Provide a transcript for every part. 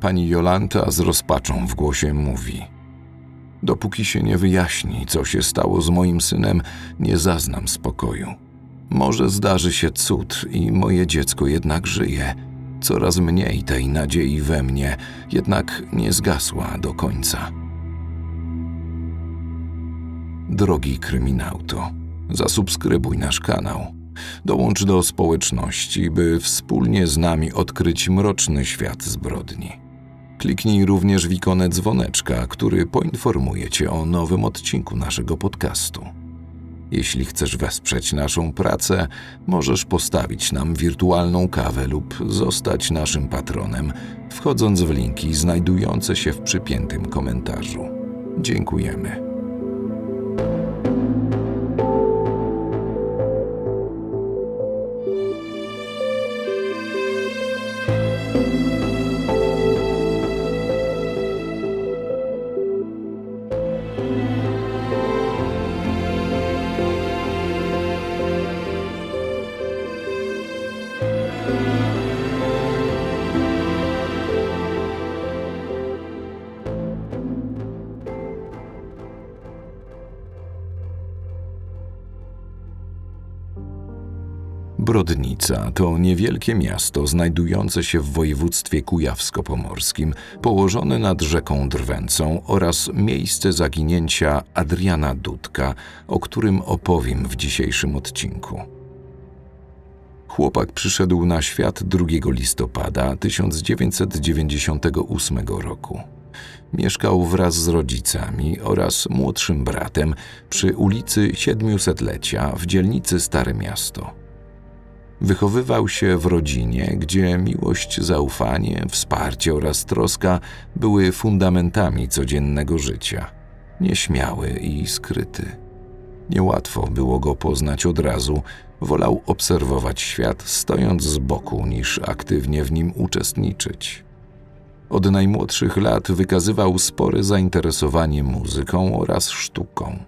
Pani Jolanta z rozpaczą w głosie mówi: Dopóki się nie wyjaśni, co się stało z moim synem, nie zaznam spokoju. Może zdarzy się cud i moje dziecko jednak żyje. Coraz mniej tej nadziei we mnie, jednak nie zgasła do końca. Drogi kryminauto, zasubskrybuj nasz kanał. Dołącz do społeczności, by wspólnie z nami odkryć mroczny świat zbrodni. Kliknij również w ikonę dzwoneczka, który poinformuje Cię o nowym odcinku naszego podcastu. Jeśli chcesz wesprzeć naszą pracę, możesz postawić nam wirtualną kawę lub zostać naszym patronem, wchodząc w linki znajdujące się w przypiętym komentarzu. Dziękujemy. Brodnica to niewielkie miasto znajdujące się w województwie kujawsko-pomorskim, położone nad rzeką Drwęcą oraz miejsce zaginięcia Adriana Dudka, o którym opowiem w dzisiejszym odcinku. Chłopak przyszedł na świat 2 listopada 1998 roku. Mieszkał wraz z rodzicami oraz młodszym bratem przy ulicy Siedmiusetlecia w dzielnicy Stare Miasto. Wychowywał się w rodzinie, gdzie miłość, zaufanie, wsparcie oraz troska były fundamentami codziennego życia. Nieśmiały i skryty. Niełatwo było go poznać od razu, wolał obserwować świat stojąc z boku niż aktywnie w nim uczestniczyć. Od najmłodszych lat wykazywał spore zainteresowanie muzyką oraz sztuką.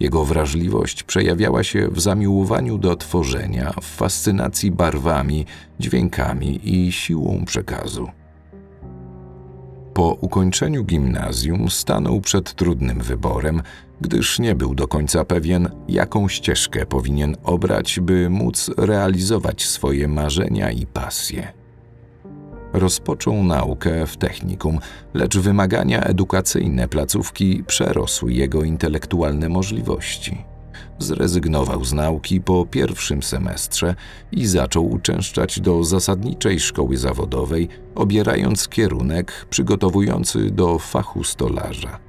Jego wrażliwość przejawiała się w zamiłowaniu do tworzenia, w fascynacji barwami, dźwiękami i siłą przekazu. Po ukończeniu gimnazjum stanął przed trudnym wyborem, gdyż nie był do końca pewien, jaką ścieżkę powinien obrać, by móc realizować swoje marzenia i pasje. Rozpoczął naukę w technikum, lecz wymagania edukacyjne placówki przerosły jego intelektualne możliwości. Zrezygnował z nauki po pierwszym semestrze i zaczął uczęszczać do zasadniczej szkoły zawodowej, obierając kierunek przygotowujący do fachu stolarza.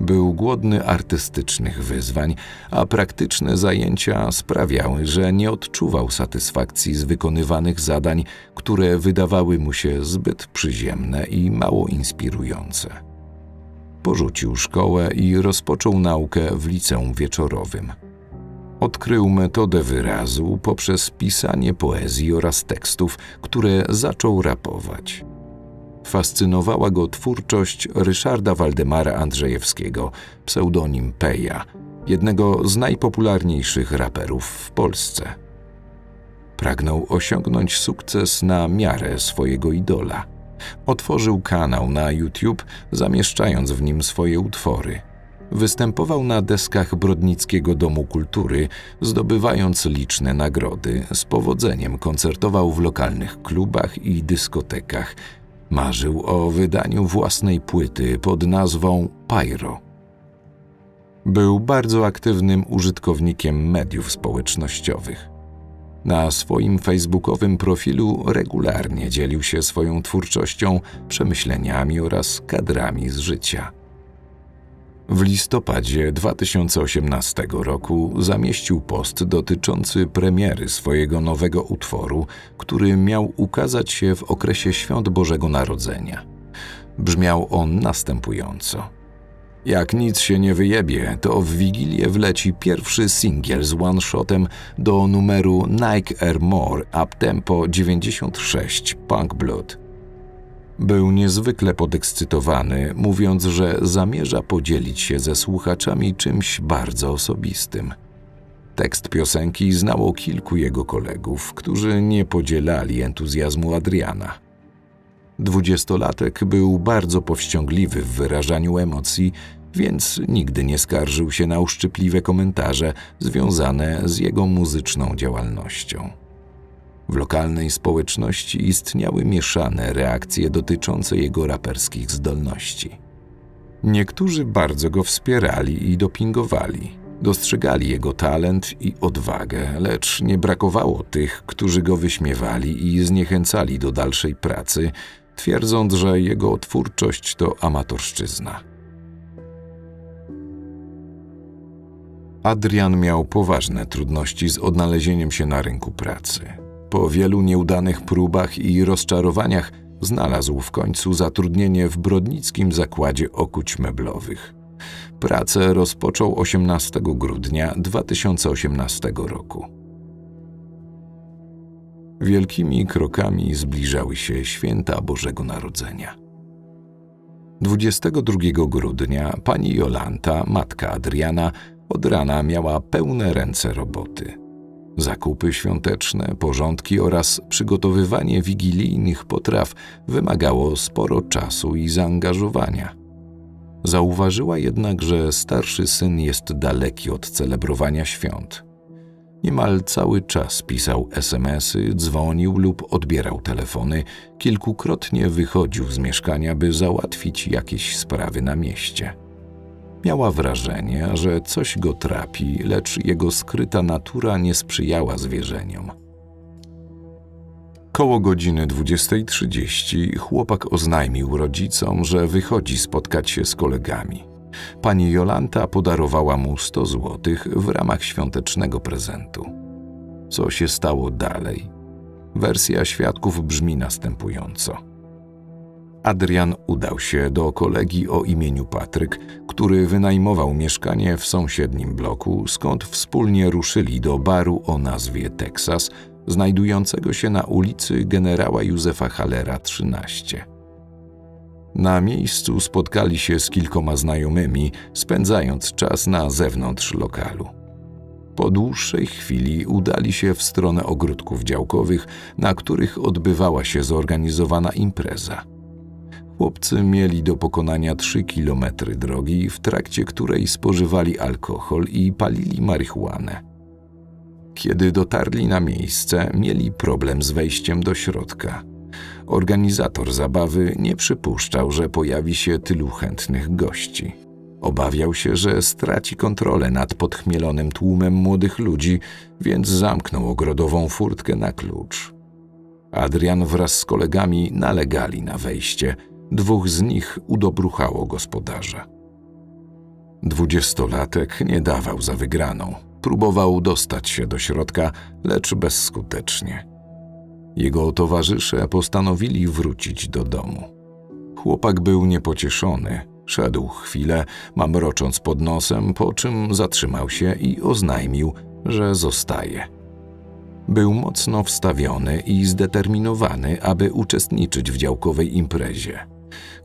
Był głodny artystycznych wyzwań, a praktyczne zajęcia sprawiały, że nie odczuwał satysfakcji z wykonywanych zadań, które wydawały mu się zbyt przyziemne i mało inspirujące. Porzucił szkołę i rozpoczął naukę w liceum wieczorowym. Odkrył metodę wyrazu poprzez pisanie poezji oraz tekstów, które zaczął rapować. Fascynowała go twórczość Ryszarda Waldemara Andrzejewskiego, pseudonim Peja, jednego z najpopularniejszych raperów w Polsce. Pragnął osiągnąć sukces na miarę swojego idola. Otworzył kanał na YouTube, zamieszczając w nim swoje utwory. Występował na deskach Brodnickiego Domu Kultury, zdobywając liczne nagrody. Z powodzeniem koncertował w lokalnych klubach i dyskotekach, Marzył o wydaniu własnej płyty pod nazwą Pyro. Był bardzo aktywnym użytkownikiem mediów społecznościowych. Na swoim facebookowym profilu regularnie dzielił się swoją twórczością, przemyśleniami oraz kadrami z życia. W listopadzie 2018 roku zamieścił post dotyczący premiery swojego nowego utworu, który miał ukazać się w okresie świąt Bożego Narodzenia. Brzmiał on następująco. Jak nic się nie wyjebie, to w Wigilię wleci pierwszy singiel z one-shotem do numeru Nike Air More Up Tempo 96 Punk Blood – był niezwykle podekscytowany, mówiąc, że zamierza podzielić się ze słuchaczami czymś bardzo osobistym. Tekst piosenki znało kilku jego kolegów, którzy nie podzielali entuzjazmu Adriana. Dwudziestolatek był bardzo powściągliwy w wyrażaniu emocji, więc nigdy nie skarżył się na uszczypliwe komentarze związane z jego muzyczną działalnością. W lokalnej społeczności istniały mieszane reakcje dotyczące jego raperskich zdolności. Niektórzy bardzo go wspierali i dopingowali. Dostrzegali jego talent i odwagę, lecz nie brakowało tych, którzy go wyśmiewali i zniechęcali do dalszej pracy, twierdząc, że jego twórczość to amatorszczyzna. Adrian miał poważne trudności z odnalezieniem się na rynku pracy. Po wielu nieudanych próbach i rozczarowaniach znalazł w końcu zatrudnienie w brodnickim zakładzie okuć meblowych. Pracę rozpoczął 18 grudnia 2018 roku. Wielkimi krokami zbliżały się święta Bożego Narodzenia. 22 grudnia pani Jolanta, matka Adriana, od rana miała pełne ręce roboty. Zakupy świąteczne, porządki oraz przygotowywanie wigilijnych potraw wymagało sporo czasu i zaangażowania. Zauważyła jednak, że starszy syn jest daleki od celebrowania świąt. Niemal cały czas pisał SMSy, dzwonił lub odbierał telefony, kilkukrotnie wychodził z mieszkania, by załatwić jakieś sprawy na mieście. Miała wrażenie, że coś go trapi, lecz jego skryta natura nie sprzyjała zwierzeniom. Koło godziny 20.30 chłopak oznajmił rodzicom, że wychodzi spotkać się z kolegami. Pani Jolanta podarowała mu 100 złotych w ramach świątecznego prezentu. Co się stało dalej? Wersja świadków brzmi następująco. Adrian udał się do kolegi o imieniu Patryk, który wynajmował mieszkanie w sąsiednim bloku, skąd wspólnie ruszyli do baru o nazwie Texas, znajdującego się na ulicy generała Józefa Halera 13. Na miejscu spotkali się z kilkoma znajomymi, spędzając czas na zewnątrz lokalu. Po dłuższej chwili udali się w stronę ogródków działkowych, na których odbywała się zorganizowana impreza. Chłopcy mieli do pokonania trzy kilometry drogi, w trakcie której spożywali alkohol i palili marihuanę. Kiedy dotarli na miejsce, mieli problem z wejściem do środka. Organizator zabawy nie przypuszczał, że pojawi się tylu chętnych gości. Obawiał się, że straci kontrolę nad podchmielonym tłumem młodych ludzi, więc zamknął ogrodową furtkę na klucz. Adrian wraz z kolegami nalegali na wejście. Dwóch z nich udobruchało gospodarza. Dwudziestolatek nie dawał za wygraną. Próbował dostać się do środka, lecz bezskutecznie. Jego towarzysze postanowili wrócić do domu. Chłopak był niepocieszony. Szedł chwilę, mamrocząc pod nosem, po czym zatrzymał się i oznajmił, że zostaje. Był mocno wstawiony i zdeterminowany, aby uczestniczyć w działkowej imprezie.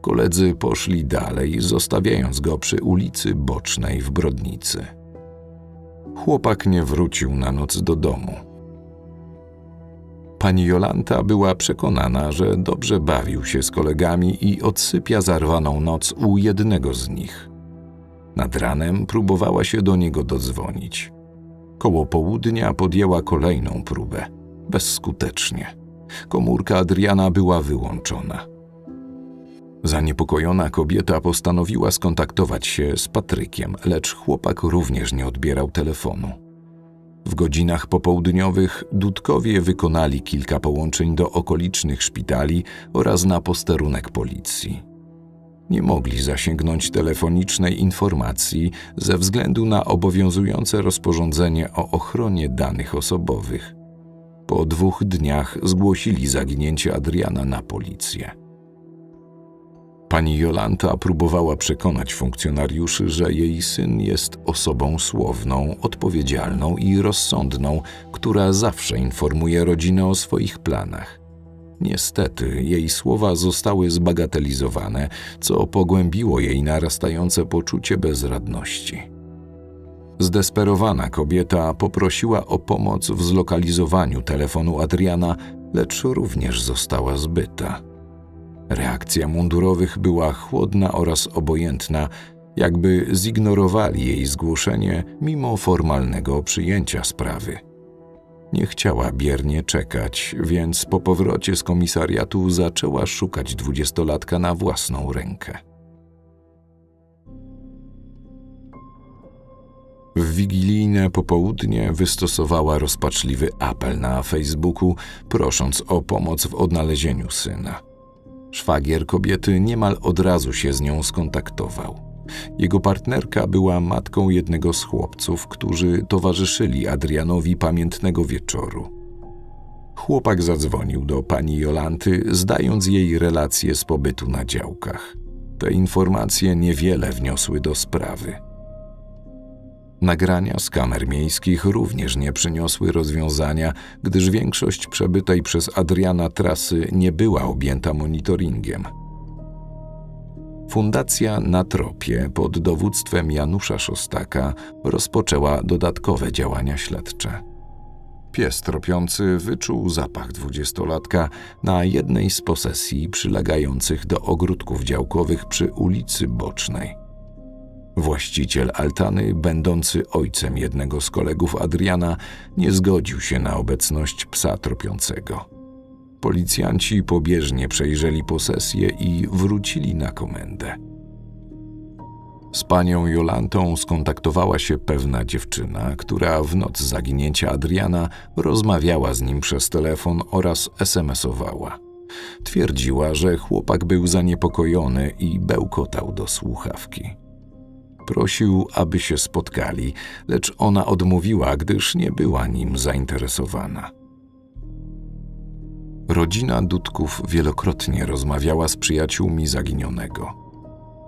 Koledzy poszli dalej, zostawiając go przy ulicy Bocznej w Brodnicy. Chłopak nie wrócił na noc do domu. Pani Jolanta była przekonana, że dobrze bawił się z kolegami i odsypia zarwaną noc u jednego z nich. Nad ranem próbowała się do niego dodzwonić. Koło południa podjęła kolejną próbę. Bezskutecznie. Komórka Adriana była wyłączona. Zaniepokojona kobieta postanowiła skontaktować się z Patrykiem, lecz chłopak również nie odbierał telefonu. W godzinach popołudniowych Dudkowie wykonali kilka połączeń do okolicznych szpitali oraz na posterunek policji. Nie mogli zasięgnąć telefonicznej informacji ze względu na obowiązujące rozporządzenie o ochronie danych osobowych. Po dwóch dniach zgłosili zaginięcie Adriana na policję. Pani Jolanta próbowała przekonać funkcjonariuszy, że jej syn jest osobą słowną, odpowiedzialną i rozsądną, która zawsze informuje rodzinę o swoich planach. Niestety, jej słowa zostały zbagatelizowane, co pogłębiło jej narastające poczucie bezradności. Zdesperowana kobieta poprosiła o pomoc w zlokalizowaniu telefonu Adriana, lecz również została zbyta. Reakcja mundurowych była chłodna oraz obojętna, jakby zignorowali jej zgłoszenie mimo formalnego przyjęcia sprawy. Nie chciała biernie czekać, więc po powrocie z komisariatu zaczęła szukać dwudziestolatka na własną rękę. W wigilijne popołudnie wystosowała rozpaczliwy apel na Facebooku, prosząc o pomoc w odnalezieniu syna. Szwagier kobiety niemal od razu się z nią skontaktował. Jego partnerka była matką jednego z chłopców, którzy towarzyszyli Adrianowi pamiętnego wieczoru. Chłopak zadzwonił do pani Jolanty, zdając jej relacje z pobytu na działkach. Te informacje niewiele wniosły do sprawy. Nagrania z kamer miejskich również nie przyniosły rozwiązania, gdyż większość przebytej przez Adriana trasy nie była objęta monitoringiem. Fundacja Na Tropie pod dowództwem Janusza Szostaka rozpoczęła dodatkowe działania śledcze. Pies tropiący wyczuł zapach dwudziestolatka na jednej z posesji przylegających do ogródków działkowych przy ulicy Bocznej. Właściciel altany, będący ojcem jednego z kolegów Adriana, nie zgodził się na obecność psa tropiącego. Policjanci pobieżnie przejrzeli posesję i wrócili na komendę. Z panią Jolantą skontaktowała się pewna dziewczyna, która w noc zaginięcia Adriana rozmawiała z nim przez telefon oraz SMS-owała. Twierdziła, że chłopak był zaniepokojony i bełkotał do słuchawki. Prosił, aby się spotkali, lecz ona odmówiła, gdyż nie była nim zainteresowana. Rodzina Dudków wielokrotnie rozmawiała z przyjaciółmi zaginionego.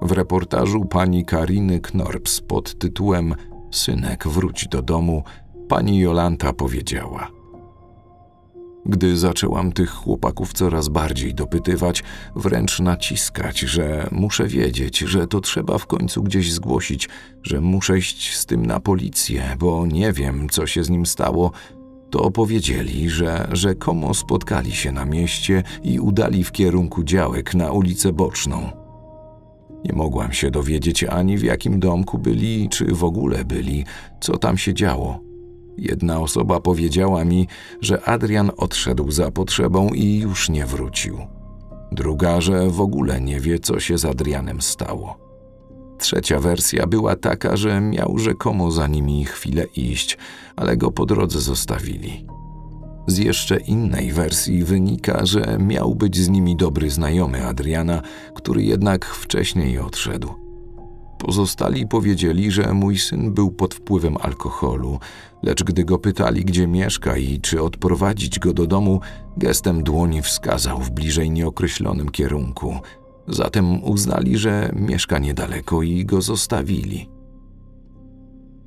W reportażu pani Kariny Knorps pod tytułem Synek, wróć do domu, pani Jolanta powiedziała – gdy zaczęłam tych chłopaków coraz bardziej dopytywać, wręcz naciskać, że muszę wiedzieć, że to trzeba w końcu gdzieś zgłosić, że muszę iść z tym na policję, bo nie wiem, co się z nim stało, to opowiedzieli, że rzekomo spotkali się na mieście i udali w kierunku działek na ulicę Boczną. Nie mogłam się dowiedzieć ani w jakim domku byli, czy w ogóle byli, co tam się działo. Jedna osoba powiedziała mi, że Adrian odszedł za potrzebą i już nie wrócił. Druga, że w ogóle nie wie, co się z Adrianem stało. Trzecia wersja była taka, że miał rzekomo za nimi chwilę iść, ale go po drodze zostawili. Z jeszcze innej wersji wynika, że miał być z nimi dobry znajomy Adriana, który jednak wcześniej odszedł. Pozostali powiedzieli, że mój syn był pod wpływem alkoholu, lecz gdy go pytali, gdzie mieszka i czy odprowadzić go do domu, gestem dłoni wskazał w bliżej nieokreślonym kierunku. Zatem uznali, że mieszka niedaleko i go zostawili.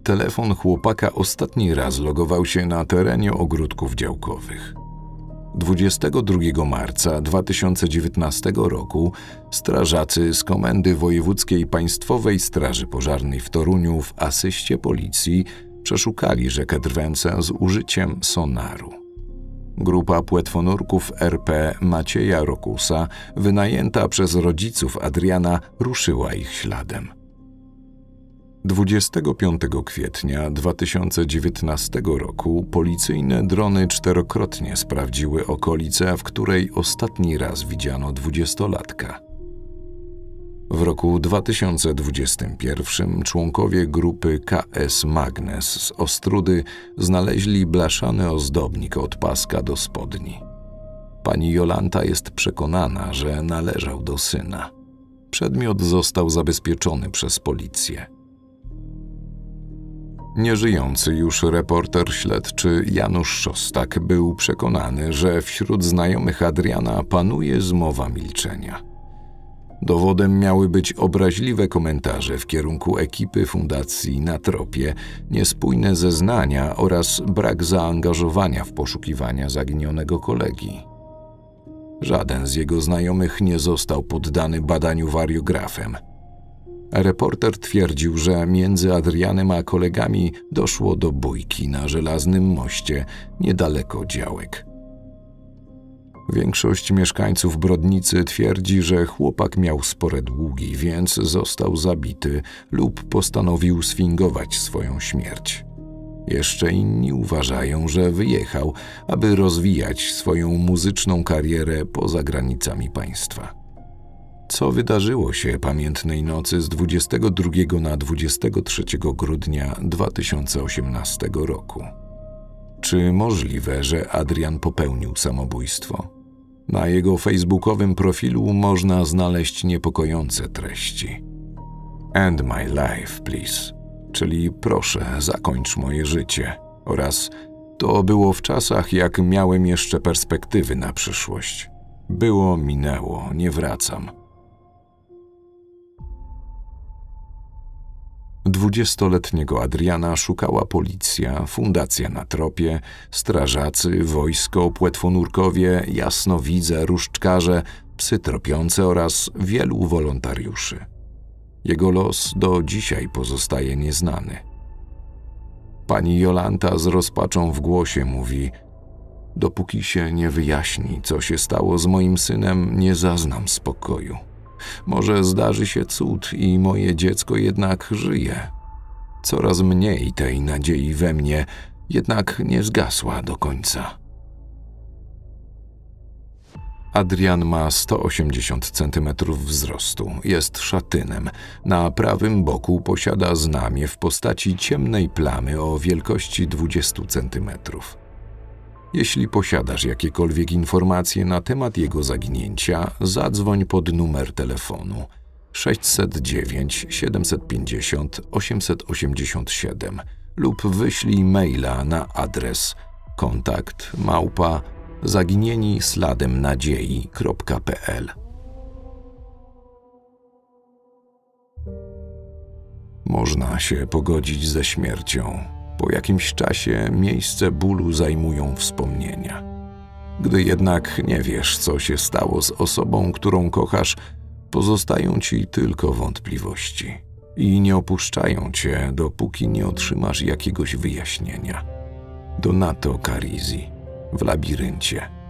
Telefon chłopaka ostatni raz logował się na terenie ogródków działkowych. 22 marca 2019 roku strażacy z Komendy Wojewódzkiej Państwowej Straży Pożarnej w Toruniu w asyście policji przeszukali rzekę Drwęce z użyciem sonaru. Grupa płetwonurków RP Macieja Rokusa, wynajęta przez rodziców Adriana, ruszyła ich śladem. 25 kwietnia 2019 roku policyjne drony czterokrotnie sprawdziły okolice, w której ostatni raz widziano dwudziestolatka. W roku 2021 członkowie grupy KS Magnes z Ostrudy znaleźli blaszany ozdobnik od paska do spodni. Pani Jolanta jest przekonana, że należał do syna. Przedmiot został zabezpieczony przez policję. Nieżyjący już reporter śledczy Janusz Szostak był przekonany, że wśród znajomych Adriana panuje zmowa milczenia. Dowodem miały być obraźliwe komentarze w kierunku ekipy Fundacji na tropie, niespójne zeznania oraz brak zaangażowania w poszukiwania zaginionego kolegi. Żaden z jego znajomych nie został poddany badaniu wariografem – Reporter twierdził, że między Adrianem a kolegami doszło do bójki na żelaznym moście niedaleko działek. Większość mieszkańców Brodnicy twierdzi, że chłopak miał spore długi, więc został zabity lub postanowił sfingować swoją śmierć. Jeszcze inni uważają, że wyjechał, aby rozwijać swoją muzyczną karierę poza granicami państwa. Co wydarzyło się pamiętnej nocy z 22 na 23 grudnia 2018 roku? Czy możliwe, że Adrian popełnił samobójstwo? Na jego facebookowym profilu można znaleźć niepokojące treści. End my life, please, czyli proszę, zakończ moje życie, oraz to było w czasach, jak miałem jeszcze perspektywy na przyszłość. Było, minęło, nie wracam. Dwudziestoletniego Adriana szukała policja, fundacja na tropie, strażacy, wojsko, płetwonurkowie, jasnowidze, różdżkarze, psy tropiące oraz wielu wolontariuszy. Jego los do dzisiaj pozostaje nieznany. Pani Jolanta z rozpaczą w głosie mówi: Dopóki się nie wyjaśni, co się stało z moim synem, nie zaznam spokoju. Może zdarzy się cud i moje dziecko jednak żyje. Coraz mniej tej nadziei we mnie, jednak nie zgasła do końca. Adrian ma 180 cm wzrostu, jest szatynem. Na prawym boku posiada znamie w postaci ciemnej plamy o wielkości 20 cm. Jeśli posiadasz jakiekolwiek informacje na temat jego zaginięcia, zadzwoń pod numer telefonu 609 750 887 lub wyślij maila na adres kontakt małpa zaginieni sladem nadziei.pl. Można się pogodzić ze śmiercią. Po jakimś czasie miejsce bólu zajmują wspomnienia. Gdy jednak nie wiesz, co się stało z osobą, którą kochasz, pozostają ci tylko wątpliwości i nie opuszczają cię, dopóki nie otrzymasz jakiegoś wyjaśnienia. Donato Carizi w labiryncie.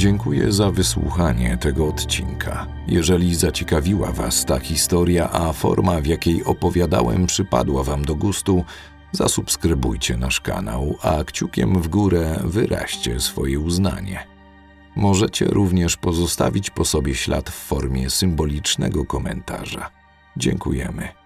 Dziękuję za wysłuchanie tego odcinka. Jeżeli zaciekawiła Was ta historia, a forma, w jakiej opowiadałem, przypadła Wam do gustu, zasubskrybujcie nasz kanał, a kciukiem w górę wyraźcie swoje uznanie. Możecie również pozostawić po sobie ślad w formie symbolicznego komentarza. Dziękujemy.